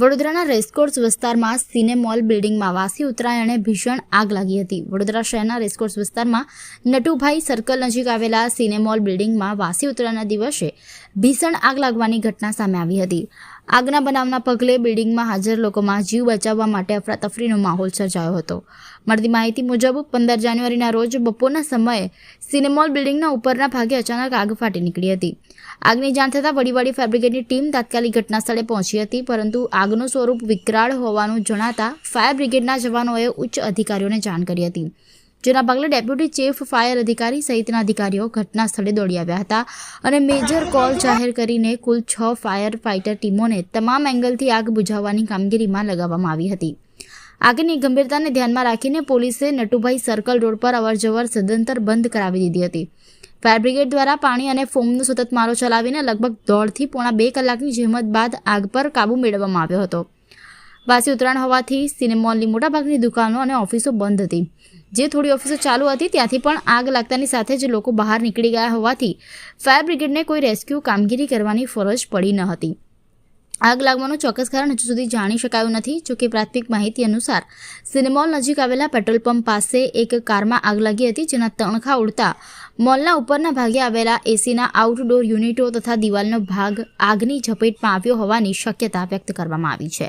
વડોદરાના રેસકોર્સ વિસ્તારમાં સિનેમોલ બિલ્ડિંગમાં વાસી ઉત્તરાયણે ભીષણ આગ લાગી હતી. વડોદરા શહેરના રેસકોર્સ વિસ્તારમાં નટુભાઈ સર્કલ નજીક આવેલા સિનેમોલ બિલ્ડિંગમાં વાસી ઉત્તરાયણના દિવસે ભીષણ આગ લાગવાની ઘટના સામે આવી હતી. આગના બનાવના પગલે બિલ્ડિંગમાં હાજર લોકોમાં જીવ બચાવવા માટે અફરાતફરીનો માહોલ સર્જાયો હતો. મળતી માહિતી મુજબ, પંદર જાન્યુઆરીના રોજ બપોરના સમયે સિનેમોલ બિલ્ડિંગના ઉપરના ભાગે અચાનક આગ ફાટી નીકળી હતી. આગની જાણ થતાં વડીવાડી ફેબ્રિકેટની ટીમ તાત્કાલિક ઘટના સ્થળે પહોંચી હતી, પરંતુ આગનું સ્વરૂપ વિકરાળ હોવાનું જણાતા ફાયર બ્રિગેડના જવાનોએ ઉચ્ચ અધિકારીઓને જાણ કરી હતી. જેના પગલે ડેપ્યુટી ચીફ ફાયર અધિકારી સહિતના અધિકારીઓ ઘટના સ્થળે દોડી આવ્યા હતા અને મેજર કોલ જાહેર કરીને કુલ છ ફાયર ફાઇટર ટીમોને તમામ એંગલથી આગ બુઝાવવાની કામગીરીમાં લગાવવામાં આવી હતી. આગની ગંભીરતાને ધ્યાનમાં રાખીને પોલીસે નટુભાઈ સર્કલ રોડ પર અવરજવર સદંતર બંધ કરાવી દીધી હતી. ફાયર બ્રિગેડ દ્વારા પાણી અને ફોમનો સતત મારો ચલાવીને લગભગ દોઢથી પોણા બે કલાકની જહેમત બાદ આગ પર કાબૂ મેળવવામાં આવ્યો હતો. વાસી ઉત્તરાયણ હોવાથી સિનેમોલની મોટાભાગની દુકાનો અને ઓફિસો બંધ હતી. જે થોડી ઓફિસો ચાલુ હતી, ત્યાંથી પણ આગ લાગતાની સાથે જ લોકો બહાર નીકળી ગયા હોવાથી ફાયર બ્રિગેડને કોઈ રેસ્ક્યુ કામગીરી કરવાની ફરજ પડી ન હતી. આગ લાગવાનું ચોક્કસ કારણ હજુ સુધી જાણી શકાયું નથી, જોકે પ્રાથમિક માહિતી અનુસાર સિનેમોલ નજીક આવેલા પેટ્રોલ પંપ પાસે એક કારમાં આગ લાગી હતી, જેના તણખા ઉડતા મોલના ઉપરના ભાગે આવેલા એસીના આઉટડોર યુનિટો તથા દિવાલનો ભાગ આગની ઝપેટમાં આવ્યો હોવાની શક્યતા વ્યક્ત કરવામાં આવી છે.